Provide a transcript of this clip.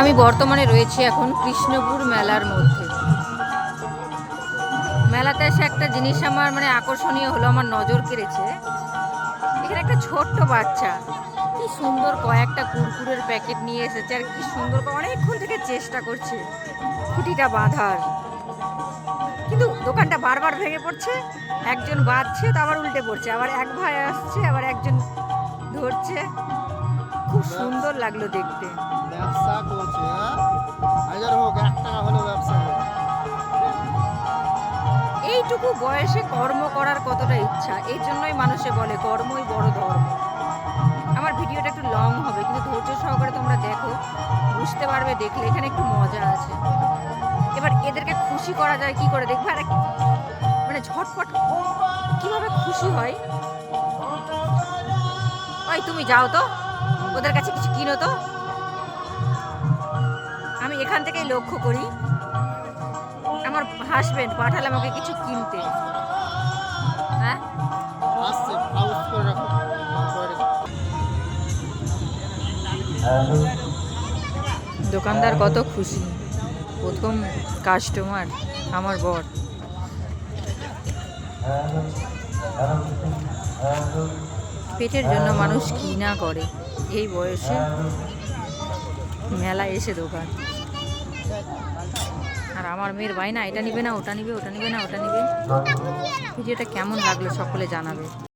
আমি বর্তমানে রয়েছি এখন কৃষ্ণপুর মেলার মধ্যে। মেলাতে এসে একটা জিনিস আমার মানে আকর্ষণীয় হলো, আমার নজর কেড়েছে। এখানে একটা ছোট্ট বাচ্চা। কি সুন্দর কয়েকটা কুরকুরের প্যাকেট নিয়ে এসেছে আর কি সুন্দর অনেকক্ষণ থেকে চেষ্টা করছে। খুঁটিটা বাঁধার। কিন্তু দোকানটা বারবার ভেঙে পড়ছে। একজন বাঁধছে, তো আবার উল্টে পড়ছে। আবার এক ভাই আসছে, আবার একজন ধরছে। খুব সুন্দর লাগল দেখতে। ব্যবসা করছে হাজার হোক এক টাকা হলেও ব্যবসা এইটুকু বয়সে কর্ম করার কতটা ইচ্ছা এই জন্যই মানুষে বলে কর্মই বড় ধর্ম। আমার ভিডিওটা একটু লং হবে কিন্তু ধৈর্য সহকারে তোমরা দেখো বুঝতে পারবে দেখলে এখানে একটু মজা আছে। এবার এদেরকে খুশি করা যায় কি করে দেখবে? আর মানে ঝটপট কীভাবে খুশি হয়? ওই তুমি যাও তো। ওদের কাছে কিছু কিনো তো। আমি এখান থেকেই লক্ষ্য করি। আমার হাজবেন্ড পাঠালে আমাকে কিছু কিনতে। হ্যাঁ। দোকানদার কত খুশি। প্রথম কাস্টমার আমার বর। পেটের জন্য মানুষ কি না করে। এই বয়সে মেলা এসে দোকান। আর আমার মেয়ের ভাই না এটা নিবে না, ওটা নিবে ওটা নিবে না, ওটা নিবে। ভিডিওটা কেমন লাগল সকলে জানাবে।